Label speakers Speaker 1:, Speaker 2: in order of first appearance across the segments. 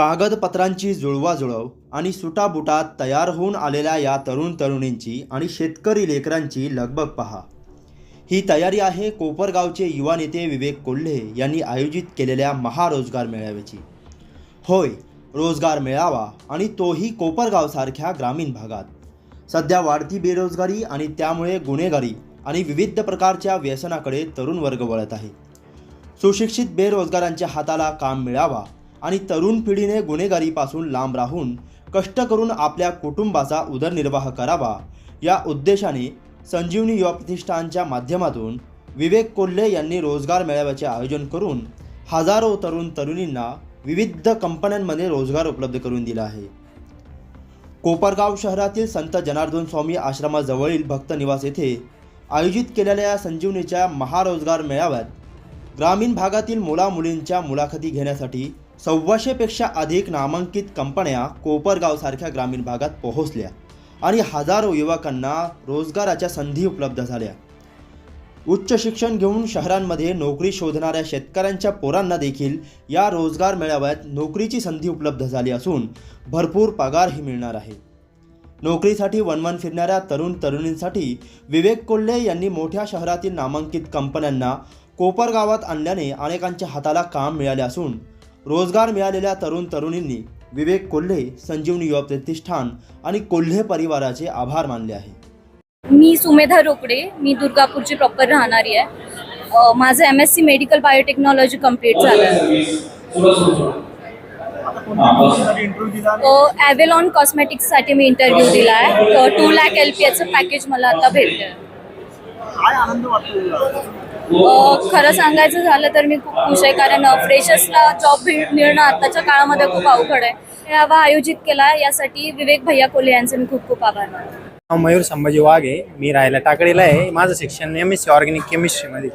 Speaker 1: कागदपत्रांची जुळवाजुळव आणि सुटाबुटात तयार होऊन आलेल्या या तरुण तरुणींची आणि शेतकरी लेकरांची लगबग पहा. ही तयारी आहे कोपरगावचे युवा नेते विवेक कोल्हे यांनी आयोजित केलेल्या महारोजगार मेळाव्याची होय रोजगार मिळावा आणि तोही कोपरगावसारख्या ग्रामीण भागात. सध्या वाढती बेरोजगारी आणि त्यामुळे गुन्हेगारी आणि विविध प्रकारच्या व्यसनाकडे तरुण वर्ग वळत आहे. सुशिक्षित बेरोजगारांच्या हाताला काम मिळावा आणि तरुण पिढीने गुन्हेगारीपासून लांब राहून कष्ट करून आपल्या कुटुंबाचा उदरनिर्वाह करावा. या उद्देशाने संजीवनी युवा प्रतिष्ठानच्या माध्यमातून विवेक कोल्हे यांनी रोजगार मेळाव्याचे आयोजन करून हजारो तरुण तरुणींना विविध कंपन्यांमध्ये रोजगार उपलब्ध करून दिला आहे. कोपरगाव शहरातील संत जनार्दन स्वामी आश्रमाजवळील भक्त निवास येथे आयोजित केलेल्या या संजीवनीच्या महारोजगार मेळाव्यात ग्रामीण भागातील मुलामुलींच्या मुलाखती घेण्यासाठी सव्वाशेपेक्षा अधिक नामांकित कंपन्या कोपरगावसारख्या ग्रामीण भागात पोहोचल्या आणि हजारो युवकांना रोजगाराच्या संधी उपलब्ध झाल्या. उच्च शिक्षण घेऊन शहरांमध्ये नोकरी शोधणाऱ्या शेतकऱ्यांच्या पोरांना देखील या रोजगार मेळाव्यात नोकरीची संधी उपलब्ध झाली असून भरपूर पगारही मिळणार आहे. नोकरीसाठी वनवन फिरणाऱ्या तरुण तरुणींसाठी विवेक कोल्हे यांनी मोठ्या शहरातील नामांकित कंपन्यांना कोपरगावात आणल्याने अनेकांच्या हाताला काम मिळाले असून रोजगार मिळालेल्या तरुण तरुणींनी विवेक कोल्हे संजीवनी युवा प्रतिष्ठान आणि कोल्हे परिवाराचे आभार मानले आहे.
Speaker 2: मी सुमेधा रोकडे मी दुर्गापूरची प्रॉपर राहणारी आहे. माझं M S C medical biotechnology complete झालं. ॲव्हेलॉन कॉस्मेटिक्ससाठी मी इंटरव्ह्यू दिला? आहे. टू लॅक एल पी एचं पॅकेज मला आता भेटलं खरं सांगायचं झालं तर मी खूप खुश आहे. कारण फ्रेशर्सला जॉब मिळणं आताच्या काळामध्ये खूप अवघड आहे. मेळावा आयोजित केला यासाठी विवेक भैया कोले यांचे मी खूप खूप आभार मानतो.
Speaker 3: मयूर संभाजी वाघ. आहे मी राहायला टाकडीला आहे. माझं शिक्षण एम एस सी ऑर्गॅनिक केमिस्ट्रीमध्ये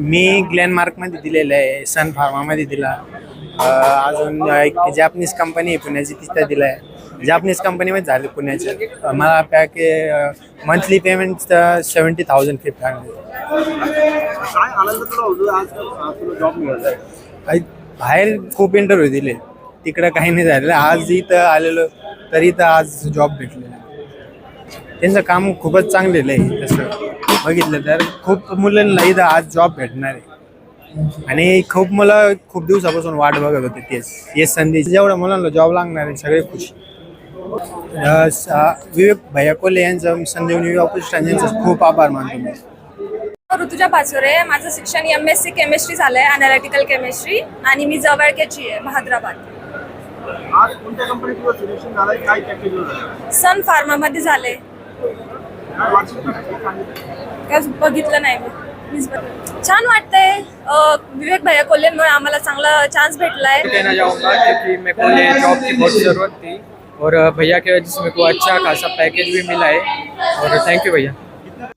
Speaker 3: मी ग्लॅनमार्कमध्ये दिलेलं आहे. सन फार्मामध्ये दिला. अजून एक जॅपनीज कंपनी आहे पुण्याची तिथं दिला आहे जॅपनीज कंपनीमध्ये झालं पुण्याच्या मला पॅके monthly payment seventy thousand fifty
Speaker 4: काय आनंद तुला होतो आज आज तुला जॉब मिळाला.
Speaker 3: बाहेर खूप इंटरव्ह्यू दिले. तिकडं काही नाही झालेलं. आज इथं आलेलो तर इथं आज जॉब भेटलेला. त्यांचं काम खूपच चांगलेलं आहे तसं बघितलं तर. खूप मुलांना इथं आज जॉब भेटणार आहे. आणि खूप मुलं खूप दिवसापासून वाट बघत होते तेच. हेच संधी जेवढ्या मुलांना जॉब लागणार आहे सगळे खुश. विवेक भैया कोल्हे यांचं प्रतिष्ठान यांचं खूप आभार मानतो मी.
Speaker 2: ऋतुजा पाचोरे माझं शिक्षण एम एस सी केमिस्ट्री झालंय अनालिटिकल केमिस्ट्री आणि मी जवळकेची आहे महाद्राबाद.
Speaker 4: आज कोणत्या कंपनीत तुझं सिलेक्शन झालंय? काय पॅकेज झालं
Speaker 2: सन फार्मामध्ये झाले बघितलं नाही छान वाटतंय. विवेक भैया कोल्हेंमुळे आम्हाला चांगला चान्स भेटलाय.
Speaker 5: और भैया के जिसमें मेरे को अच्छा खासा पैकेज भी मिला है। और थैंक यू भैया।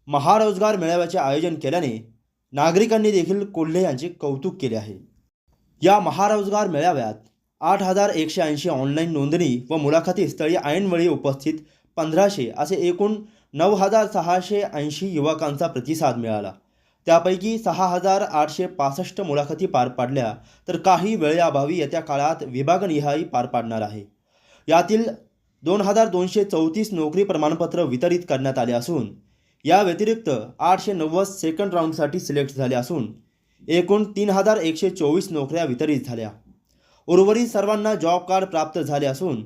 Speaker 1: महारोजगार मेळाव्याचे आयोजन केल्याने नागरिकांनी देखील कोल्हे यांचे कौतुक केले आहे. या महारोजगार मेळाव्यात आठ हजार एकशे ऐंशी ऑनलाईन नोंदणी व मुलाखती स्थळी ऐनवेळी उपस्थित पंधराशे असे एकूण नऊ हजार सहाशे ऐंशी युवकांचा प्रतिसाद मिळाला. त्यापैकी सहा हजार आठशे पासष्ट मुलाखती पार पाडल्या तर काही वेळेअभावी येत्या काळात विभागनिहाई पार पाडणार आहे. यातील दोन हजार दोनशे चौतीस नोकरी प्रमाणपत्र वितरित करण्यात आले असून या व्यतिरिक्त आठशे नव्वद सेकंड राऊंडसाठी सिलेक्ट झाले असून एकूण तीन हजार एकशे चोवीस नोकऱ्या वितरित झाल्या. उर्वरित सर्वांना जॉब कार्ड प्राप्त झाले असून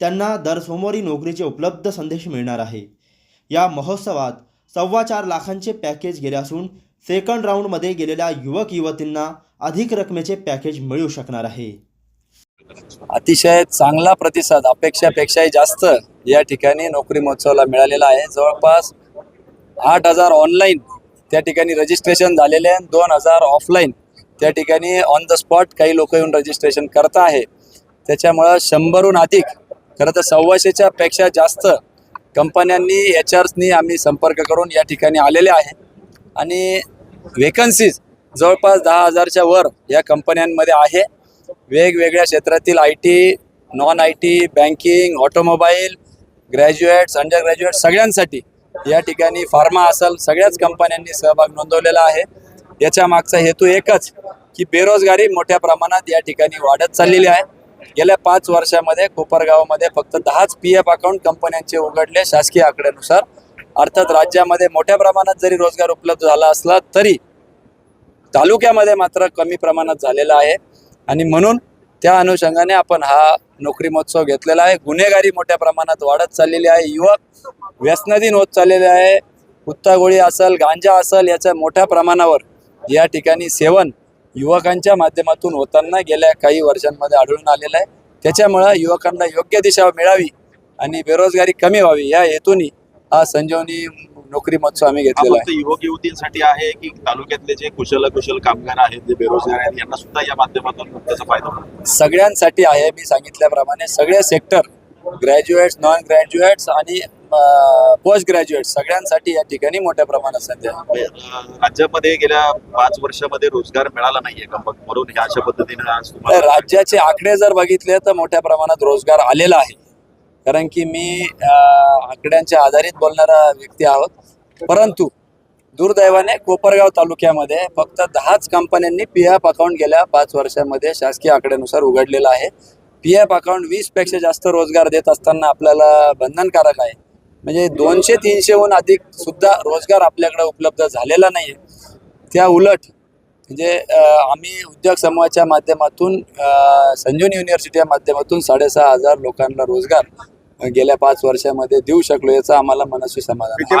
Speaker 1: त्यांना दर सोमवारी नोकरीचे उपलब्ध संदेश मिळणार आहे. या महोत्सवात सव्वा चार लाखांचे पॅकेज गेले असून सेकंड राऊंडमध्ये गेलेल्या युवक युवतींना अधिक रकमेचे पॅकेज मिळू शकणार आहे.
Speaker 6: अतिशय चांगला प्रतिसाद अपेक्षापेक्षाही जास्त या ठिकाणी नोकरी महोत्सवाला मिळालेला आहे. जवळपास आठ हजार ऑनलाईन त्या ठिकाणी रजिस्ट्रेशन झालेले आहे. दोन हजार ऑफलाईन त्या ठिकाणी ऑन द स्पॉट काही लोक येऊन रजिस्ट्रेशन करत आहे. त्याच्यामुळं शंभरहून अधिक खरं तर सव्वाशेच्या पेक्षा जास्त कंपन्यांनी एच आर्सनी आम्ही संपर्क करून या ठिकाणी आलेले आहे. आणि वेकन्सीज जवळपास दहा हजारच्या वर या कंपन्यांमध्ये आहे. वेगवेगळ्या क्षेत्रातील I T non I T banking automobile graduates under graduate सगळ्यांसाठी या ठिकाणी फार्मा असेल सगळ्याच कंपन्यांनी सहभाग नोंदवलेला आहे. याच्या मागचा हेतू एकच की बेरोजगारी मोठ्या प्रमाणात या ठिकाणी वाढत चाललेली आहे. गेल्या पाच वर्षामध्ये कोपरगावमध्ये फक्त दहाच पी एफ अकाउंट कंपन्यांचे उघडले शासकीय आकड्यानुसार. अर्थात राज्यामध्ये मोठ्या प्रमाणात जरी रोजगार उपलब्ध झाला असला तरी तालुक्यामध्ये मात्र कमी प्रमाणात झालेला आहे. आणि म्हणून त्या अनुषंगाने आपण हा नोकरी महोत्सव घेतलेला आहे. गुन्हेगारी मोठ्या प्रमाणात वाढत चाललेली आहे. युवक व्यसनाधीन होत चाललेले आहे. कुत्तागोळी असेल गांजा असेल याच्या मोठ्या प्रमाणावर या ठिकाणी सेवन युवकांच्या माध्यमातून होताना गेल्या काही वर्षांमध्ये आढळून आलेलं आहे. त्याच्यामुळं युवकांना योग्य दिशा मिळावी आणि बेरोजगारी कमी व्हावी या हेतूने हा संजीवनी नोकरी महोत्सव आम्ही घेतलेला
Speaker 7: फक्त युवक युवतींसाठी आहे की तालुक्यातले जे कुशल कुशल कामगार आहेत जे बेरोजगार आहेत यांना सुद्धा या माध्यमातून त्याचा फायदा
Speaker 6: आहे सगळ्यांसाठी आहे मी सांगितल्याप्रमाणे सगळे सेक्टर ग्रॅज्युएट्स नॉन ग्रॅज्युएट्स आणि पोस्ट ग्रॅज्युएट सगळ्यांसाठी या ठिकाणी मोठ्या प्रमाणात सध्या
Speaker 7: अं, राज्यामध्ये गेल्या पाच वर्षामध्ये रोजगार मिळाला नाहीये का? म्हणून ह्या अशा पद्धतीने
Speaker 6: राज्याचे आकडे जर बघितले तर मोठ्या प्रमाणात रोजगार आलेला आहे. कारण की मी आकड्यांच्या आधारित बोलणारा व्यक्ती आहोत. परंतु दुर्दैवाने कोपरगाव तालुक्यामध्ये फक्त दहाच कंपन्यांनी पी एफ अकाउंट गेल्या पाच वर्षामध्ये शासकीय आकड्यानुसार उघडलेलं आहे. पी एफ अकाउंट वीसपेक्षा जास्त रोजगार देत असताना आपल्याला बंधनकारक आहे. म्हणजे दोनशे तीनशेहून अधिक सुद्धा रोजगार आपल्याकडे उपलब्ध झालेला नाही त्या उलट म्हणजे आम्ही उद्योग समूहाच्या माध्यमातून अं, युनिव्हर्सिटीच्या माध्यमातून साडेसहा हजार लोकांना रोजगार गेल्या पाच वर्षामध्ये देऊ शकलो याचा आम्हाला मनस्वी समाधान आहे.